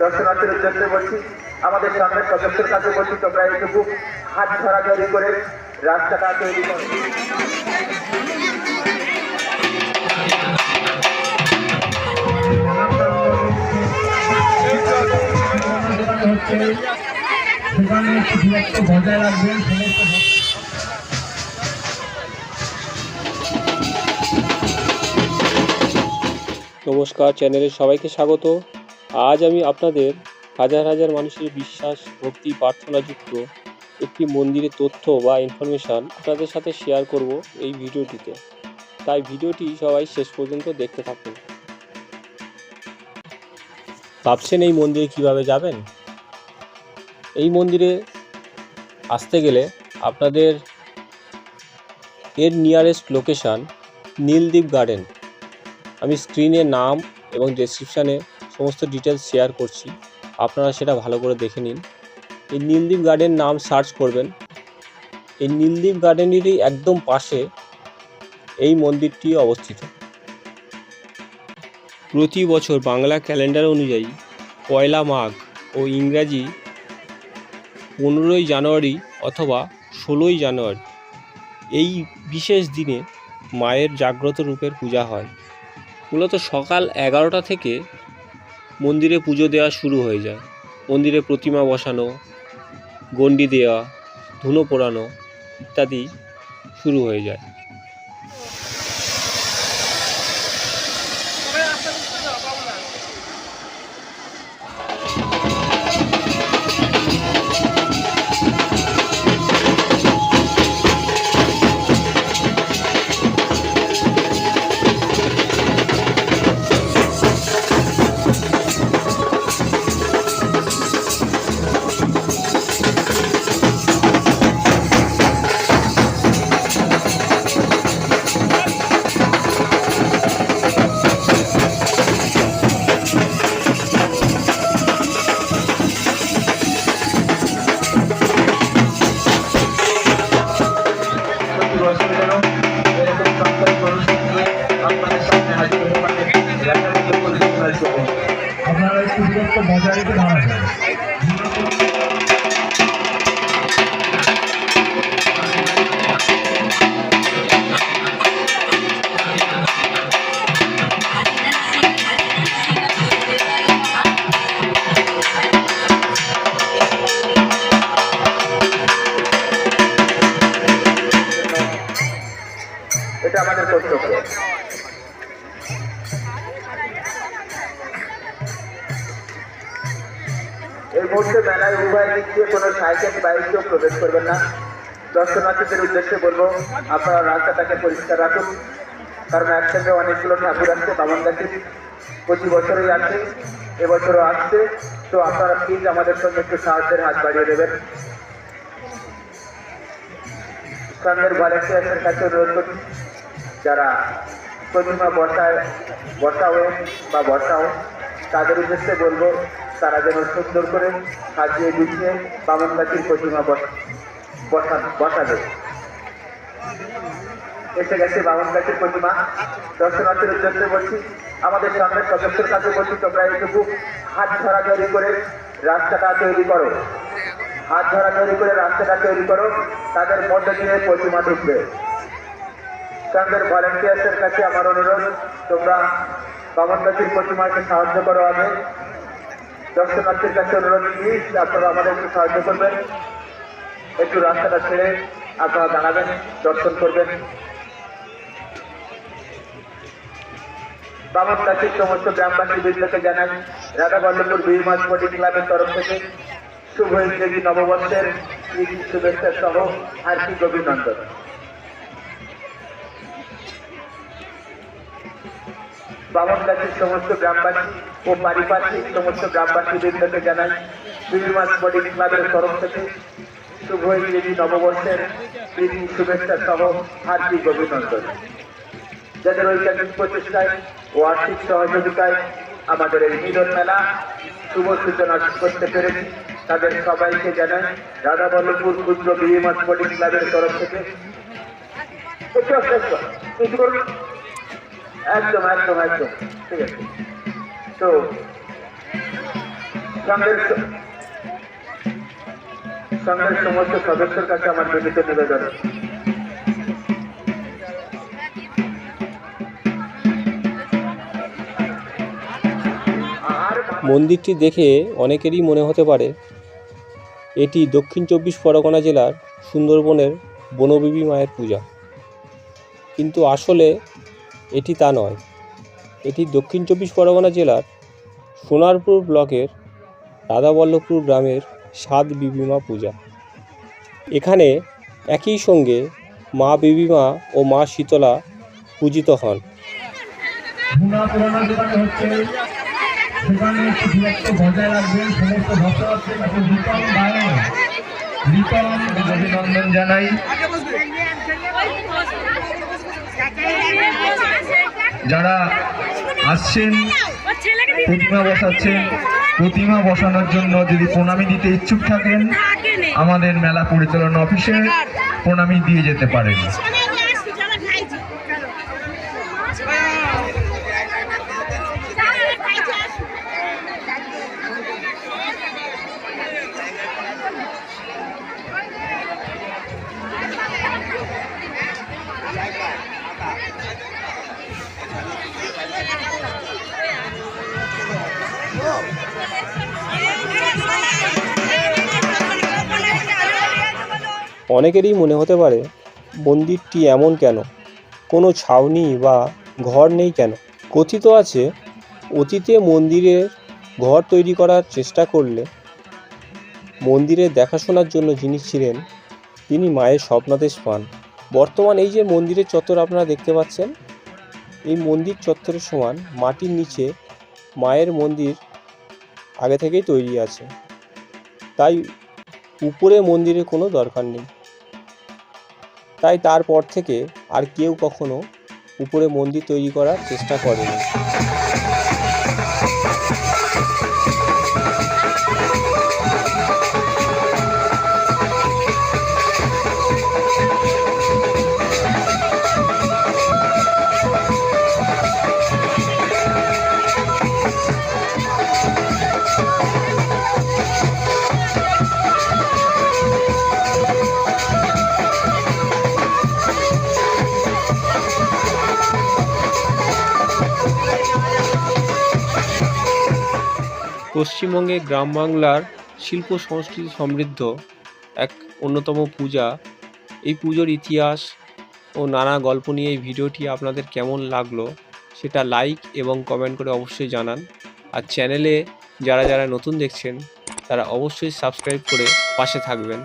দর্শনার্থীর উদ্দেশ্যে বলছি, আমাদের সামনের সদস্যের কাছে বলছি, তোমরা এইটুকু হাত ধরাধরি করে রাস্তাটা তৈরি করো। নমস্কার, চ্যানেলে সবাইকে স্বাগত। আজ আমি আপনাদের হাজার হাজার মানুষের বিশ্বাস, ভক্তি, প্রার্থনাযুক্ত একটি মন্দিরের তথ্য বা ইনফরমেশান আপনাদের সাথে শেয়ার করব এই ভিডিওটিতে। তাই ভিডিওটি সবাই শেষ পর্যন্ত দেখতে থাকুন। ভাবছেন এই মন্দিরে কীভাবে যাবেন? এই মন্দিরে আসতে গেলে আপনাদের এর নিয়ারেস্ট লোকেশান নীলদ্বীপ গার্ডেন আমি স্ক্রিনে নাম এবং ডেসক্রিপশানে সমস্ত ডিটেলস শেয়ার করছি। আপনারা সেটা ভালো করে দেখে নিন। এই নীলদ্বীপ গার্ডেন নাম সার্চ করবেন। এই নীলদ্বীপ গার্ডেনেরই একদম পাশে এই মন্দিরটি অবস্থিত। প্রতি বছর বাংলা ক্যালেন্ডার অনুযায়ী পয়লা মাঘ ও ইংরাজি পনেরোই জানুয়ারি অথবা ষোলোই জানুয়ারি এই বিশেষ দিনে মায়ের জাগ্রত রূপের পূজা হয়। মূলত সকাল এগারোটা থেকে মন্দিরে পুজো দেওয়া শুরু হয়ে যায়। মন্দিরে প্রতিমা বসানো, গণ্ডি দেওয়া ধুনো পোড়ানো ইত্যাদি শুরু হয়ে যায়। কর্তব্য এই মুহূর্তে মেলায় উভয় দিক দিয়ে কোনো সাইকেল, বাইক প্রবেশ করবেন না। দর্শনার্থীদের উদ্দেশ্যে বলব, আপনারা রাস্তাটাকে পরিষ্কার রাখুন, কারণ একসঙ্গে অনেকগুলো ঠাকুর আসছে বামন গাছির প্রতি বছরই আসছে এবছরও আসছে। তো আপনারা প্লিজ আমাদের সঙ্গে একটু সাহায্যের হাত বাড়িয়ে দেবেন। সঙ্গের ভলেন্টিয়ার্সের কাছে অনুরোধ করি যারা প্রতিমা বসায়, বসাও বা বসাও, তাদের উদ্দেশ্যে বলব, তারা যেন সুন্দর করে সাজিয়ে গুছিয়ে বামন বামনগাছির প্রতিমা বসা বসাবে। এসে গেছে বামনগাছির প্রতিমা। দর্শনার্থীর উদ্দেশ্যে বলছি, আমাদের সামনের সদস্যের কাছে বলছি, তোমরা এইটুকু হাত ধরাধরি করে রাস্তাটা তৈরি করো। হাত ধরাধরি করে রাস্তাটা তৈরি করো, তাদের মধ্যে দিয়ে প্রতিমা ঢুকবে। সঙ্গের ভলেন্টিয়ার্সের কাছে আমার অনুরোধ, তোমরা বামনগাছির প্রতিমাকে সাহায্য করো আগে। দর্শনার্থীর কাছে অনুরোধ প্লিজ আপনারা আমাদের একটু সাহায্য করবেন। একটু রাস্তাটা ছেড়ে আপনারা দাঁড়াবেন, দর্শন করবেন। বামনগাছির সমস্ত গ্রামবাসী বৃন্দকে জানাই রাধা বল্লভপুর মাছ বোটিং ক্লাবের তরফ থেকে শুভ ইংরেজি নববর্ষের শুভেচ্ছা সহ হার্দিক অভিনন্দন। বামনগাছির সমস্ত গ্রামবাসী ও পারিপার্শ্বিক সমস্ত গ্রামবাসী বৃন্দকে জানাই মাছ বোটিং ক্লাবের তরফ থেকে শুভ ইংরেজি নববর্ষের ঈদ শুভেচ্ছা সহ হার্দিক অভিনন্দন যাদের ঐকান্তিক প্রচেষ্টায় ও আর্থিক সহযোগিতায় আমাদের এই মিলন মেলা শুভ সূচনা করতে পেরেছি, তাদের সবাইকে জানাই, রাধা বল্লভপুর ক্ষুদ্র বিহিমাস বোর্ডিং ক্লাবের তরফ থেকে। একদম একদম একদম। ঠিক আছে। তো, সংঘের সমস্ত সদস্যের কাছে আমার বিনীত নিবেদন। মন্দিরটি দেখে অনেকেরই মনে হতে পারে, এটি দক্ষিণ চব্বিশ পরগনা জেলার সুন্দরবনের বনবিবি মায়ের পূজা। কিন্তু আসলে এটি তা নয়। এটি দক্ষিণ চব্বিশ পরগনা জেলার সোনারপুর ব্লকের রাধাবল্লভপুর গ্রামের সাত বিবিমা পূজা। এখানে একই সঙ্গে মা বিবিমা ও মা শীতলা পূজিত হন। জানাই। যারা আসছেন প্রতিমা বসাচ্ছেন প্রতিমা বসানোর জন্য যদি প্রণামী দিতে ইচ্ছুক থাকেন আমাদের মেলা পরিচালনা অফিসে প্রণামী দিয়ে যেতে পারেন। অনেকেরই মনে হতে পারে, মন্দিরটি এমন কেন? কোনো ছাউনি বা ঘর নেই কেন? কথিত আছে, অতীতে মন্দিরের ঘর তৈরি করার চেষ্টা করলে মন্দিরের দেখাশোনার জন্য যিনি ছিলেন, তিনি মায়ের স্বপ্নাদেশ পান। বর্তমান এই যে মন্দিরের চত্বর আপনারা দেখতে পাচ্ছেন, এই মন্দির চত্বরের সমান মাটির নিচে মায়ের মন্দির আগে থেকেই তৈরি আছে। তাই উপরে মন্দিরের কোনো দরকার নেই। তাই তারপর থেকে আর কেউ কখনো উপরে মন্দির তৈরি করার চেষ্টা করেনি। পশ্চিমবঙ্গে গ্রাম বাংলার শিল্প সংস্কৃতি সমৃদ্ধ এক অন্যতম পূজা। এই পুজোর ইতিহাস ও নানা গল্প নিয়ে এই ভিডিওটি আপনাদের কেমন লাগল সেটা লাইক এবং কমেন্ট করে অবশ্যই জানান। আর চ্যানেলে যারা যারা নতুন দেখছেন, তারা অবশ্যই সাবস্ক্রাইব করে পাশে থাকবেন।